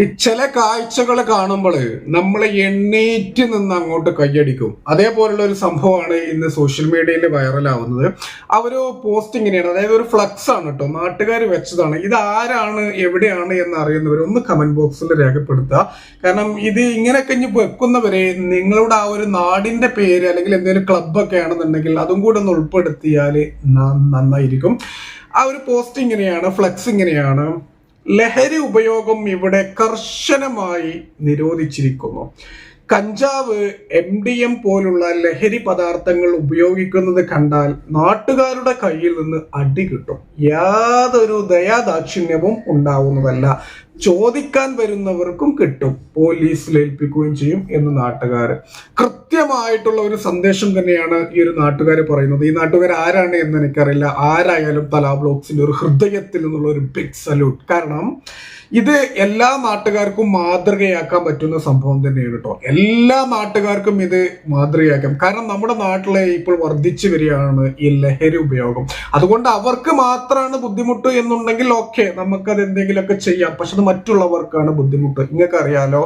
ഈ ചില കാഴ്ചകൾ കാണുമ്പോൾ നമ്മൾ എണ്ണീറ്റ് നിന്ന് അങ്ങോട്ട് കൈയടിക്കും. അതേപോലുള്ള ഒരു സംഭവമാണ് ഇന്ന് സോഷ്യൽ മീഡിയയിൽ വൈറലാവുന്നത് ആ ഒരു പോസ്റ്റ് ഇങ്ങനെയാണ്. അതായത് ഒരു ഫ്ലക്സ് ആണ് കേട്ടോ നാട്ടുകാർ വെച്ചതാണ്. ഇത് ആരാണ് എവിടെയാണ് എന്ന് അറിയുന്നവർ ഒന്ന് കമന്റ് ബോക്സിൽ രേഖപ്പെടുത്തുക. കാരണം ഇത് ഇങ്ങനെ കഴിഞ്ഞ് വെക്കുന്നവരെ നിങ്ങളുടെ ആ ഒരു നാടിന്റെ പേര് അല്ലെങ്കിൽ എന്തെങ്കിലും ക്ലബ്ബൊക്കെ ആണെന്നുണ്ടെങ്കിൽ അതും കൂടെ ഒന്ന് ഉൾപ്പെടുത്തിയാൽ നന്നായിരിക്കും. ആ ഒരു പോസ്റ്റ് ഇങ്ങനെയാണ് ഫ്ലക്സ് ഇങ്ങനെയാണ്. ലഹരി ഉപയോഗം ഇവിടെ കർശനമായി നിരോധിച്ചിരിക്കുന്നു. കഞ്ചാവ് എം ഡി എം പോലുള്ള ലഹരി പദാർത്ഥങ്ങൾ ഉപയോഗിക്കുന്നത് കണ്ടാൽ നാട്ടുകാരുടെ കയ്യിൽ നിന്ന് അടി കിട്ടും. യാതൊരു ദയാദാക്ഷിണ്യവും ഉണ്ടാവുന്നതല്ല. ചോദിക്കാൻ വരുന്നവർക്കും കിട്ടും. പോലീസിൽ ഏൽപ്പിക്കുകയും ചെയ്യും എന്ന് നാട്ടുകാർ. കൃത്യമായിട്ടുള്ള ഒരു സന്ദേശം തന്നെയാണ് ഈ ഒരു നാട്ടുകാർ പറയുന്നത്. ഈ നാട്ടുകാർ ആരാണ് എന്ന് എനിക്കറിയില്ല. ആരായാലും തലാ ബ്ലോക്സിന്റെ ഒരു ഹൃദയത്തിൽ നിന്നുള്ള ഒരു ബിഗ് സല്യൂട്ട് കാരണം ഇത് എല്ലാ നാട്ടുകാർക്കും മാതൃകയാക്കാൻ പറ്റുന്ന സംഭവം തന്നെയാണ് കേട്ടോ എല്ലാ നാട്ടുകാർക്കും ഇത് മാതൃകയാക്കാം. കാരണം നമ്മുടെ നാട്ടിലെ ഇപ്പോൾ വർദ്ധിച്ചു വരികയാണ് ഈ ലഹരി ഉപയോഗം. അതുകൊണ്ട് അവർക്ക് മാത്രമാണ് ബുദ്ധിമുട്ട് എന്നുണ്ടെങ്കിൽ ഓക്കെ നമുക്കത് എന്തെങ്കിലുമൊക്കെ ചെയ്യാം. പക്ഷെ മറ്റുള്ളവർക്കാണ് ബുദ്ധിമുട്ട്. നിങ്ങൾക്ക് അറിയാലോ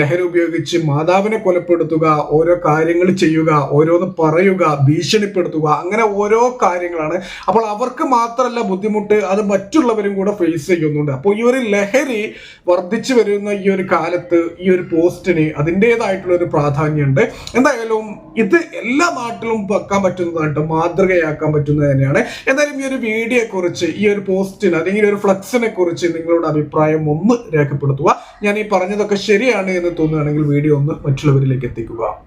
ലഹരി ഉപയോഗിച്ച് മാതാവിനെ കൊലപ്പെടുത്തുക ഓരോ കാര്യങ്ങൾ ചെയ്യുക ഓരോന്ന് പറയുക ഭീഷണിപ്പെടുത്തുക അങ്ങനെ ഓരോ കാര്യങ്ങളാണ്. അപ്പോൾ അവർക്ക് മാത്രമല്ല ബുദ്ധിമുട്ട് അത് മറ്റുള്ളവരും കൂടെ ഫേസ് ചെയ്യുന്നുണ്ട്. അപ്പോൾ ഈ ഒരു ലഹരി വർദ്ധിച്ചു വരുന്ന ഈ ഒരു കാലത്ത് ഈ ഒരു പോസ്റ്റിന് അതിന്റെതായിട്ടുള്ള ഒരു പ്രാധാന്യമുണ്ട്. എന്തായാലും ഇത് എല്ലാ നാട്ടിലും വെക്കാൻ പറ്റുന്നതായിട്ട് മാതൃകയാക്കാൻ പറ്റുന്നത് തന്നെയാണ്. എന്തായാലും ഈ ഒരു വീഡിയോയെ കുറിച്ച് ഈ ഒരു പോസ്റ്റിന് അല്ലെങ്കിൽ ഒരു ഫ്ലക്സിനെ കുറിച്ച് നിങ്ങളുടെ അഭിപ്രായം ഒന്ന് രേഖപ്പെടുത്തുക. ഞാൻ ഈ പറഞ്ഞതൊക്കെ ശരിയാണ് എന്ന് തോന്നുകയാണെങ്കിൽ വീഡിയോ ഒന്ന് മറ്റുള്ളവരിലേക്ക് എത്തിക്കുക.